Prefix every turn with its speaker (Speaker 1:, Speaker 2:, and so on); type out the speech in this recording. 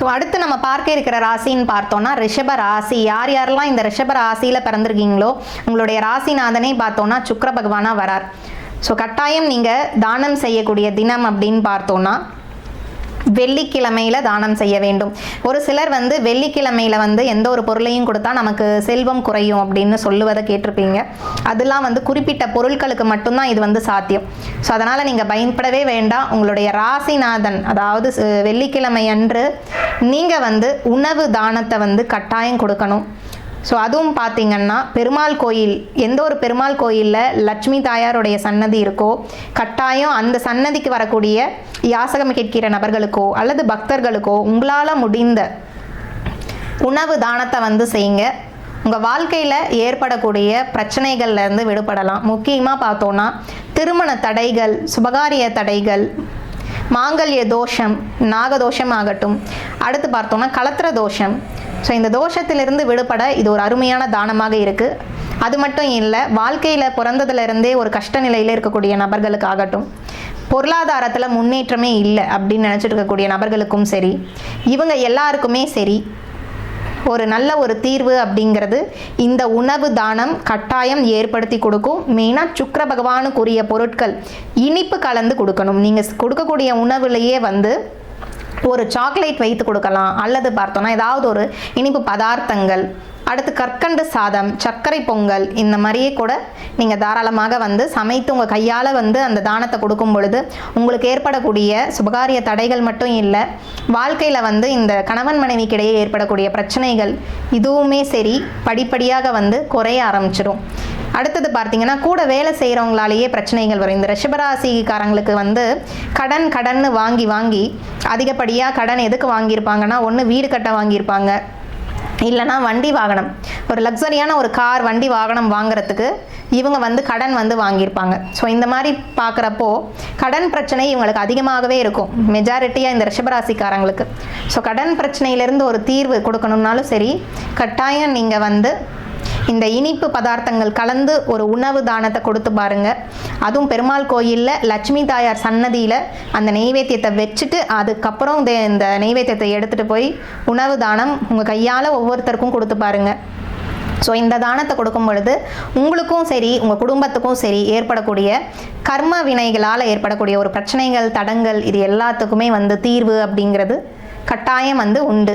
Speaker 1: So அடுத்து நம்ம பார்க்க இருக்கிற ராசின்னு பார்த்தோம்னா ரிஷப ராசி. யார் யாரெல்லாம் இந்த ரிஷப ராசியில் பிறந்திருக்கீங்களோ உங்களுடைய ராசிநாதனே பார்த்தோம்னா சுக்கர பகவானாக வரார். ஸோ கட்டாயம் நீங்கள் தானம் செய்யக்கூடிய தினம் அப்படின்னு பார்த்தோன்னா வெள்ளிக்கிழமையில தானம் செய்ய வேண்டும். ஒரு சிலர் வந்து வெள்ளிக்கிழமையில வந்து எந்த ஒரு பொருளையும் கொடுத்தா நமக்கு செல்வம் குறையும் அப்படின்னு சொல்லுவதை கேட்டிருப்பீங்க. அதெல்லாம் வந்து குறிப்பிட்ட பொருட்களுக்கு மட்டும்தான் இது வந்து சாத்தியம். ஸோ அதனால் நீங்கள் பயன்படவே வேண்டாம். உங்களுடைய ராசிநாதன் அதாவது வெள்ளிக்கிழமை அன்று நீங்கள் வந்து உணவு தானத்தை வந்து கட்டாயம் கொடுக்கணும். ஸோ அதுவும் பார்த்திங்கன்னா பெருமாள் கோயில் எந்த ஒரு பெருமாள் கோயிலில் லட்சுமி தாயாருடைய சன்னதி இருக்கோ கட்டாயம் அந்த சன்னதிக்கு வரக்கூடிய யாசகம் கேட்கிற நபர்களுக்கோ அல்லது பக்தர்களுக்கோ உங்களால் முடிந்த உணவு தானத்தை வந்து செய்யுங்க. உங்கள் வாழ்க்கையில் ஏற்படக்கூடிய பிரச்சனைகள்லேருந்து விடுபடலாம். முக்கியமாக பார்த்தோன்னா திருமண தடைகள் சுபகாரிய தடைகள் மாங்கல்ய தோஷம் நாகதோஷம் ஆகட்டும். அடுத்து பார்த்தோன்னா கலத்திர தோஷம். ஸோ இந்த தோஷத்திலிருந்து விடுபட இது ஒரு அருமையான தானமாக இருக்குது அது மட்டும் இல்லை வாழ்க்கையில் பிறந்ததுலேருந்தே ஒரு கஷ்ட நிலையில் இருக்கக்கூடிய நபர்களுக்கு ஆகட்டும் பொருளாதாரத்தில் முன்னேற்றமே இல்லை அப்படின்னு நினச்சிட்டு இருக்கக்கூடிய நபர்களுக்கும் சரி இவங்க எல்லாருக்குமே சரி ஒரு நல்ல ஒரு தீர்வு அப்படிங்கிறது இந்த உணவு தானம் கட்டாயம் ஏற்படுத்தி கொடுக்கும். மெயினாக சுக்கர பகவானுக்குரிய பொருட்கள் இனிப்பு கலந்து கொடுக்கணும். நீங்கள் கொடுக்கக்கூடிய உணவுலேயே வந்து ஒரு சாக்லேட் வைத்து கொடுக்கலாம். அல்லது பார்த்தோன்னா ஏதாவது ஒரு இனிப்பு பதார்த்தங்கள். அடுத்து கற்கண்டு சாதம் சர்க்கரை பொங்கல் இந்த மாதிரியே கூட நீங்கள் தாராளமாக வந்து சமைத்து உங்கள் கையால் வந்து அந்த தானத்தை கொடுக்கும் பொழுது உங்களுக்கு ஏற்படக்கூடிய சுபகாரிய தடைகள் மட்டும் இல்லை வாழ்க்கையில் வந்து இந்த கணவன் மனைவிக்கிடையே ஏற்படக்கூடிய பிரச்சனைகள் இதுவுமே சரி படிப்படியாக வந்து குறைய ஆரம்பிச்சிடும் அடுத்தது பார்த்தீங்கன்னா கூட வேலை செய்கிறவங்களாலேயே பிரச்சனைகள் வரும். இந்த ரிஷபராசிக்காரங்களுக்கு வந்து கடன் கடன்னு வாங்கி வாங்கி அதிகப்படியாக கடன் எதுக்கு வாங்கியிருப்பாங்கன்னா ஒன்று வீடு கட்ட வாங்கியிருப்பாங்க. இல்லைனா வண்டி வாகனம். ஒரு லக்ஸரியான ஒரு கார் வண்டி வாகனம் வாங்குறதுக்கு இவங்க வந்து கடன் வந்து வாங்கியிருப்பாங்க. ஸோ இந்த மாதிரி பார்க்குறப்போ கடன் பிரச்சனை இவங்களுக்கு அதிகமாகவே இருக்கும். மெஜாரிட்டியாக இந்த ரிஷபராசிக்காரங்களுக்கு. ஸோ கடன் பிரச்சனையிலேருந்து ஒரு தீர்வு கொடுக்கணும்னாலும் சரி கட்டாயம் நீங்கள் வந்து இந்த இனிப்பு பதார்த்தங்கள் கலந்து ஒரு உணவு தானத்தை கொடுத்து பாருங்க. அதுவும் பெருமாள் கோயிலில் லட்சுமி தாயார் சன்னதியில் அந்த நெய்வேத்தியத்தை வச்சுட்டு அதுக்கப்புறம் இந்த இந்த நெய்வேத்தியத்தை எடுத்துகிட்டு போய் உணவு தானம் உங்கள் கையால் ஒவ்வொருத்தருக்கும் கொடுத்து பாருங்க. ஸோ இந்த தானத்தை கொடுக்கும் பொழுது உங்களுக்கும் சரி உங்கள் குடும்பத்துக்கும் சரி ஏற்படக்கூடிய கர்ம வினைகளால் ஏற்படக்கூடிய ஒரு பிரச்சனைகள் தடங்கள் இது எல்லாத்துக்குமே வந்து தீர்வு அப்படிங்கிறது கட்டாயம் வந்து உண்டு.